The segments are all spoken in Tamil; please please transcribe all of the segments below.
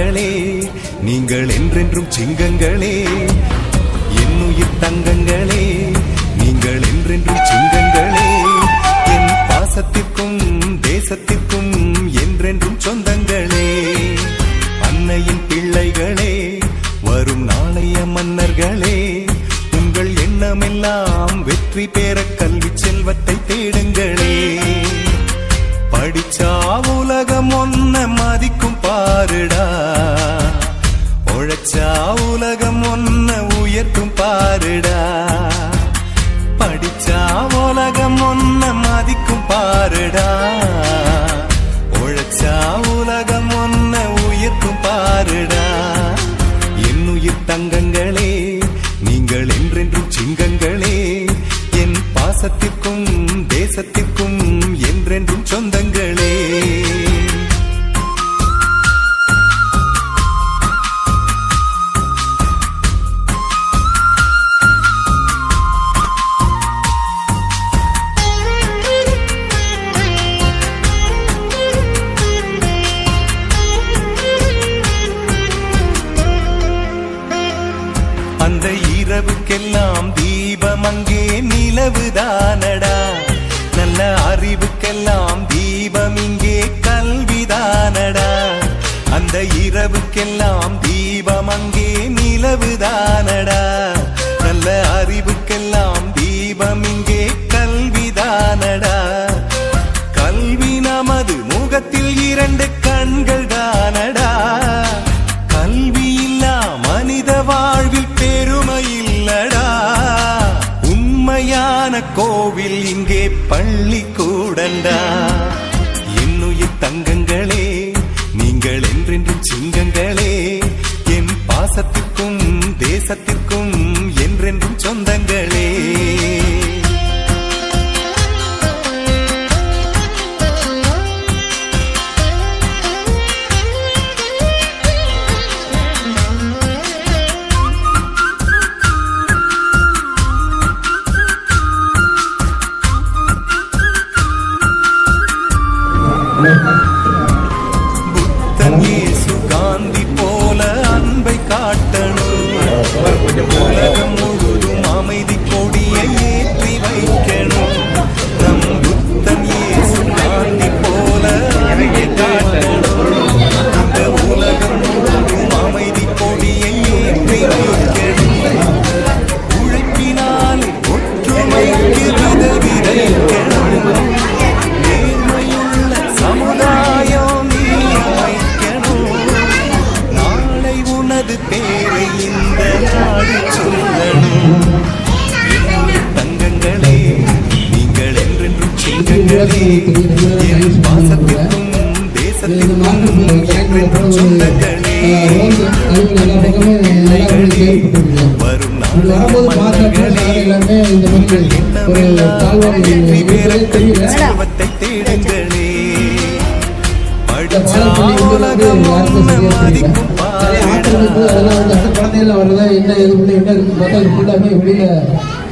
தங்கங்களே நீங்கள் என்றென்றும் சிங்கங்களே. என்னுயிர் தங்கங்களே பாசத்திற்கும் தேசத்திற்கும் என்றென்றும் சொந்தங்களே. அந்த இரவுக்கெல்லாம் தீ இரவுக்கெல்லாம் தீபம் அங்கே நிலவுதானடா? தேடுங்களே. படிச்சா உலகம் ஒன்ன மதிக்கும் பாருடா குழந்தைகள் வர்றதா என்ன இது பண்ணி என்ன பார்த்தா ஃபுல்லாமே வெளியில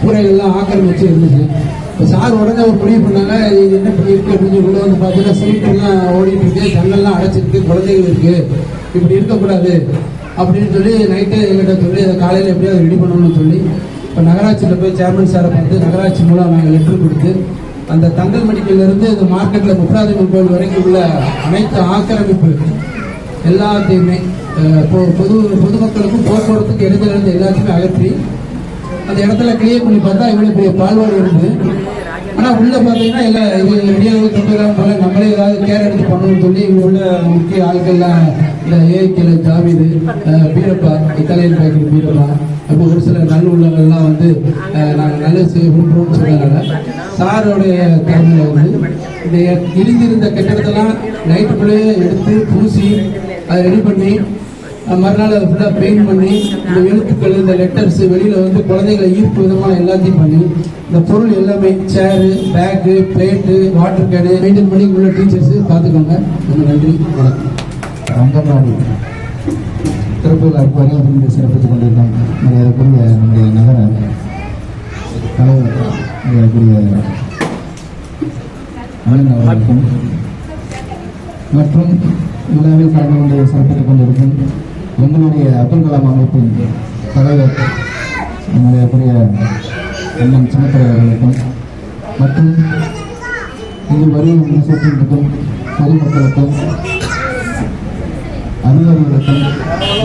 கூரைகள்லாம் ஆக்கிரமிச்சு இருந்துச்சு. இப்போ சார் உடனே ஒரு முடிவு பண்ணாங்க இது என்ன இப்படி இருக்கு அப்படின்னு சொல்லி உள்ள வந்து பார்த்தீங்கன்னா சிலிண்டர்லாம் ஓடிட்டு இருக்கு ஜன்னல்லாம் அடைச்சிருக்கு குழந்தைகள் இருக்கு. இப்படி இருக்கக்கூடாது அப்படின்னு சொல்லி நைட்டு எங்கிட்ட சொல்லி அதை காலையில் எப்படியாவது ரெடி பண்ணணும்னு சொல்லி இப்போ நகராட்சியில் போய் சேர்மன் சாரை பார்த்து நகராட்சி மூலம் நாங்கள் லெட்டர் கொடுத்து அந்த தங்கல் மெடிக்கல்ல இருந்து இந்த மார்க்கெட்டில் முப்பதாயிரம் கோயில் வரைக்கும் உள்ள அனைத்து ஆக்கிரமிப்பு எல்லாத்தையுமே பொது பொதுமக்களுக்கும் போக்குவரத்துக்கு இடைஞ்சல் இருந்த எல்லாத்தையுமே அகற்றி அந்த இடத்துல கிளியர் பண்ணி பார்த்தா இவ்வளோ பெரிய பால்வாடு இருந்து ஆனால் உள்ளே பார்த்தீங்கன்னா எல்லா இது ரெடியாக கொண்டு வராம போல நம்மளே ஏதாவது கேர் எடுத்து பண்ணணும்னு சொல்லி இங்கே உள்ள முக்கிய ஆட்கள்லாம் இந்த ஏஐக்கில் Javid ah, Beerappa Italian bakery Beerappa அப்போ ஒரு சில நல்ல உள்ளவங்கள்லாம் வந்து நாங்கள் நல்லது செய்யணும்னு சொன்னதால சொன்னதுனால சாரோடைய தலைமையில் வந்து இந்த இடிந்திருந்த கட்டிடத்தெல்லாம் நைட்டுக்குள்ளேயே எடுத்து பூசி அதை ரெடி பண்ணி மறுநாள் அதை ஃபுல்லாக பெயிண்ட் பண்ணி இந்த எழுத்துக்கள் இந்த லெட்டர்ஸ் வெளியில் வந்து குழந்தைகளை ஈர்ப்பு விதமாக எல்லாத்தையும் பண்ணி இந்த பொருள் எல்லாமே chair bag plate water can maintain பண்ணி உள்ள டீச்சர்ஸு பார்த்துக்கோங்க. ரொம்ப நன்றி. வணக்கம். அங்கன்வாடி. திருப்பூர் அக்வாரி அப்படின்னு சிறப்பித்துக் கொண்டிருக்கோம் மரியாதைக்குரிய நம்முடைய நகர தலைவர் மரியாதைக்குரிய ஆளுநர் அவர்களுக்கும் மற்றும் விழாவில் கலந்து கொண்டு சிறப்பித்துக் கொண்டிருக்கும் எங்களுடைய அப்துல் கலாம் அமைப்பின் தலைவர் நம்முடைய எண்ணம் சின்னத்தலை அவர்களுக்கும் மற்றும் இங்கு வரி விமர்சித்திருக்கும் பொதுமக்களுக்கும் அதிகாரிகளுக்கும்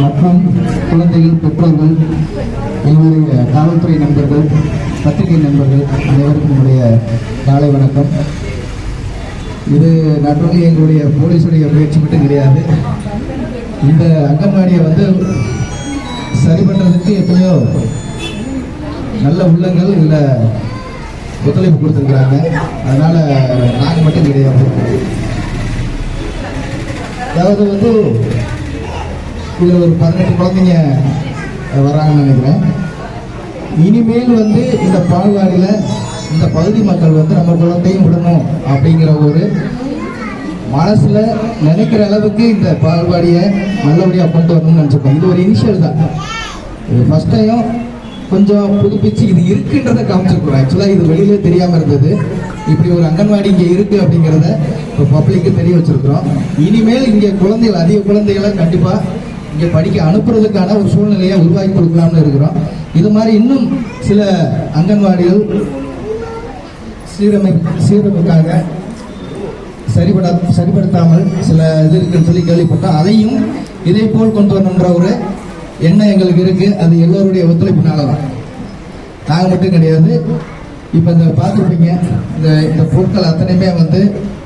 மற்றும் குழந்தைகள் பெற்றோர்கள் எங்களுடைய காவல்துறை நண்பர்கள் பத்திரிகை நண்பர்கள் அனைவருக்கும் என்னுடைய காலை வணக்கம். இது நாட் எங்களுடைய போலீஸுடைய முயற்சி மட்டும் கிடையாது. இந்த அங்கன்வாடியை வந்து சரி பண்ணுறதுக்கு எத்தனையோ நல்ல உள்ளங்கள் இதில் ஒத்துழைப்பு கொடுத்துருக்குறாங்க. அதனால் நாங்கள் மட்டும் கிடையாது. அதாவது வந்து இதில் ஒரு பதினெட்டு குழந்தைங்க வராங்கன்னு நினைக்கிறேன். இனிமேல் வந்து இந்த பால்வாடியில் இந்த பகுதி மக்கள் வந்து நம்ம குழந்தையும் விடணும் அப்படிங்கிற ஒரு மனசில் நினைக்கிற அளவுக்கு இந்த பால்வாடியை நல்லபடியாக கொண்டு வரணும்னு நினச்சிருக்கோம். இது ஒரு இனிஷியல் தான். இது ஃபர்ஸ்ட் டைம் கொஞ்சம் புதுப்பிச்சு இது இருக்குன்றதை காமிச்சிருக்கிறோம். ஆக்சுவலாக இது வெளியிலே தெரியாமல் இருந்தது. இப்படி ஒரு அங்கன்வாடி இங்கே இருக்குது அப்படிங்கிறத இப்போ பப்ளிக்கு தெரிய வச்சுருக்குறோம். இனிமேல் இங்கே குழந்தைகள் அதிக குழந்தைகளை கண்டிப்பாக இங்கே படிக்க அனுப்புறதுக்கான ஒரு சூழ்நிலையை உருவாக்கி கொடுக்கலாம்னு இருக்கிறோம். இது மாதிரி இன்னும் சில அங்கன்வாடிகள் சீரமை சீரமைக்காக சரிபட சரிப்படுத்தாமல் சில இது இருக்குன்னு சொல்லி கேள்விப்பட்டோம். அதையும் இதே போல் கொண்டு வரணுன்ற ஒரு எண்ணம் எங்களுக்கு இருக்கு. அது எல்லோருடைய ஒத்துழைப்பினால தான். நாங்கள் மட்டும் கிடையாது. இப்போ இந்த பார்த்துருப்பீங்க இந்த இந்த பொருட்கள் அத்தனையுமே வந்து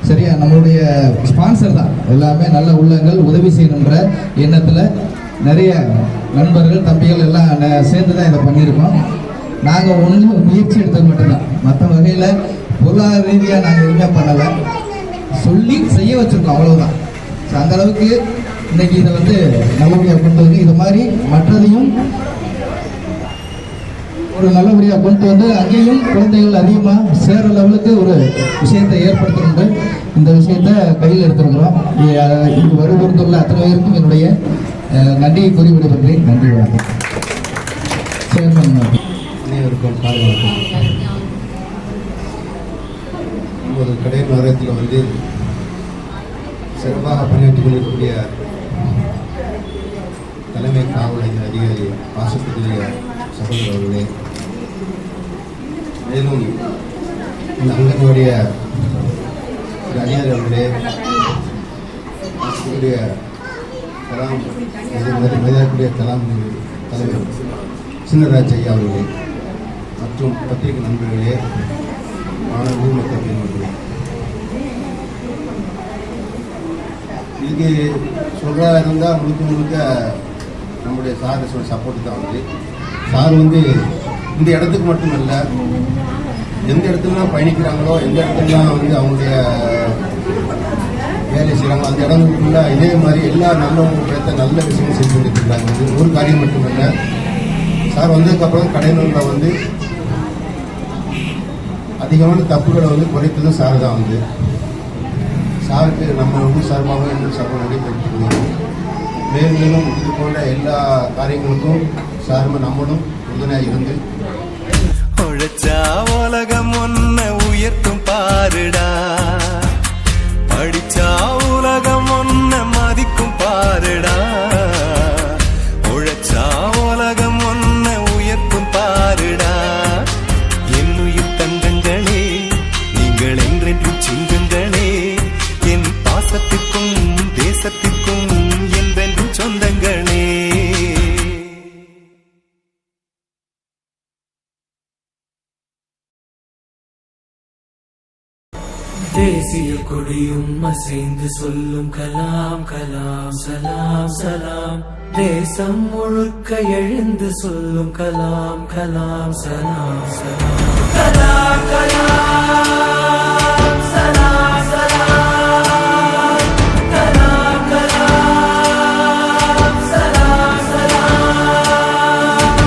சரியா? நம்மளுடைய ஸ்பான்சர் தான். எல்லாமே நல்ல உள்ளங்கள் உதவி செய்யணுன்ற எண்ணத்தில் நிறைய நண்பர்கள் தம்பிகள் எல்லாம் ந- சேர்ந்து தான் இதை பண்ணியிருக்கோம். நாங்கள் ஒன்று முயற்சி எடுத்தது மட்டும்தான். மற்ற வகையில் பொருளாதார ரீதியாக நாங்கள் எதுவுமே பண்ணலை. சொல்லி செய்ய வச்சுருக்கோம் அவ்வளோதான் ஸோ அந்த அளவுக்கு இன்னைக்கு இதை வந்து நல்லபடியாக கொண்டு வந்து இது மாதிரி மற்றதையும் ஒரு நல்லபடியாக கொண்டு வந்து அங்கேயும் குழந்தைகள் அதிகமாக சேர லெவலுக்கு ஒரு விஷயத்தை ஏற்படுத்தணுன்ற இந்த விஷயத்தை கையில் எடுத்திருக்கிறோம். இது அஹ் இங்கு அத்தனை பேருக்கும் என்னுடைய நன்றியை கூறி விடுபடுகிறேன் நன்றி வணக்கம். சேர்மன் அனைவருக்கும் காலை வணக்கம் ஒரு கடை நகரத்தில் வந்து சிறப்பாக பணியாற்றிக் கொண்டிருக்கக்கூடிய தலைமை காவல் அதிகாரி பாசத்துக்குரிய சகோதரர் அவர்களே. மேலும் இந்த அங்கனுடைய திரு அதிகாரி அவர்களே பாசத்துக்குரிய கலாம் மரியாதைக்குரிய கலாம் தலைவர் சின்னராஜ் ஐயா அவர்களே மற்றும் பத்திரிகை நண்பர்களே மாணவர்கள் மற்றும் பெண்மக்களே இதுக்கு சொல்கிறா இருந்தால் முழுக்க முழுக்க நம்முடைய சார் சப்போர்ட் தான் வந்து சார் வந்து இந்த இடத்துக்கு மட்டுமல்ல எந்த இடத்துலலாம் பயணிக்கிறாங்களோ எந்த இடத்துலலாம் வந்து அவங்களுடைய வேலை செய்கிறாங்க அந்த இடங்களுக்குள்ள இதே மாதிரி எல்லா நல்லவங்க பேர்த்த நல்ல விஷயம் செஞ்சு கொடுத்துருக்காங்க. இது ஒரு காரியம் மட்டுமல்ல. சார் வந்ததுக்கப்புறம் கடைநூலில் வந்து அதிகமான தப்புகளை வந்து குறைத்ததும் சார் தான் வந்து. சாருக்கு நம்ம வந்து சார்பாக இன்னும் சார்பாக நடைபெற்றுக்கிறோம் மேலும் மேலும் இது போன்ற எல்லா காரியங்களுக்கும் சார்பு நம்மளும் உறுதுணையாக இருந்து உழைச்சா உலகம் ஒன்ன உயர்த்தும் பாருடா. படிச்சா உலகம் கொடியும் அசைந்து சொல்லும் கலாம் கலாம் சலாம் சலாம். தேசம் முழுக்க எழுந்து சொல்லும் கலாம் கலாம் சலாம் சலாம். கலாம் கலாம் சலாம் சலாம். கலாம் கலாம் சலாம் சலாம்.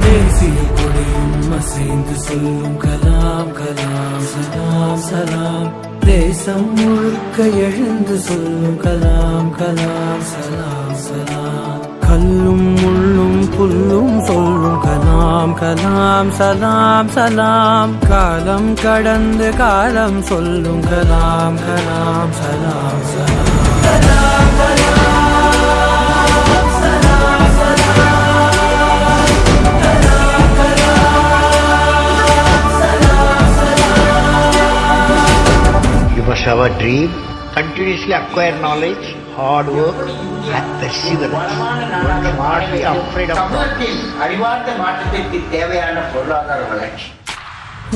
தேசிய கொடியும் அசைந்து சொல்லும் கலாம் கலாம் சலாம் சலாம். தேசம் முழுக்க எழுந்து சொல்லும் கலாம் கலாம் சலாம் சலாம். கல்லும் முள்ளும் புல்லும் சொல்லும் கலாம் கலாம் சலாம் சலாம். காலம் கடந்து காலம் சொல்லும் கலாம் கலாம் சலாம் சலாம். our dream, continuously acquire knowledge, hard work, and perseverance. Not be afraid of அறிவார்ந்த மாற்றத்திற்கு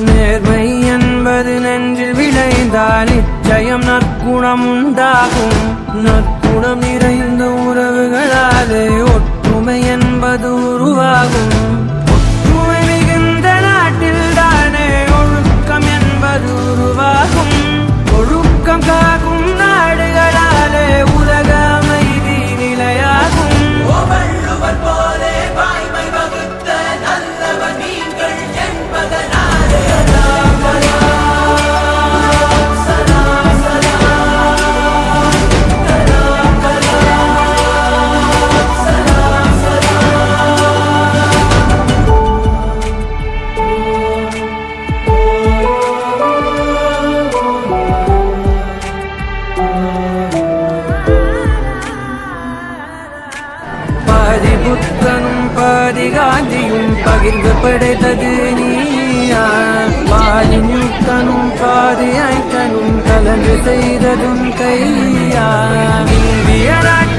நேர்மை என்பது நெஞ்சில் விளைந்தால் நிச்சயம் நற்குணம் உண்டாகும் நற்குணம் நிறைந்த உறவுகளால் பாதி ஐத்தனும் கலந்து செய்ததும் கையா இந்தியராக